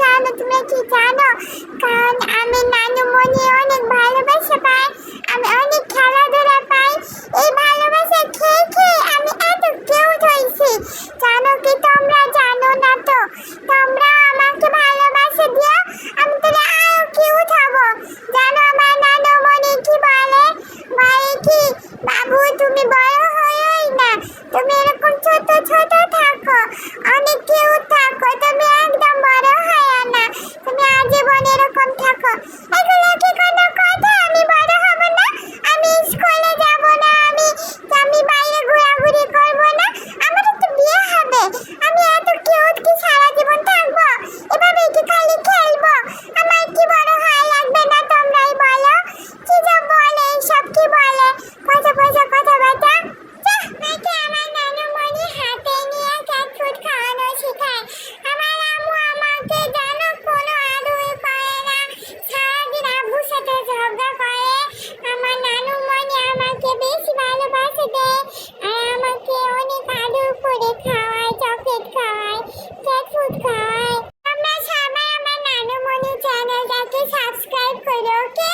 কেন? তুমি কি জানো? কারণ আমি নানু মনি অনেক ভালোবাসা পাই, আমি অনেক খেলাধুলা পাই। এই ভালোবাসা খেয়ে খেয়ে আমি এত কিউট হয়েছি। জানো কি তোমরা? জানো না তো? তোমরা আমাকে ভালোবাসা দিও, আমি তাহলে আরও কিউট হব। জানো আমার নানু মনি কি বলে? বলে কি, বাবু, তুমি বড় Ha ha! Spider Cat.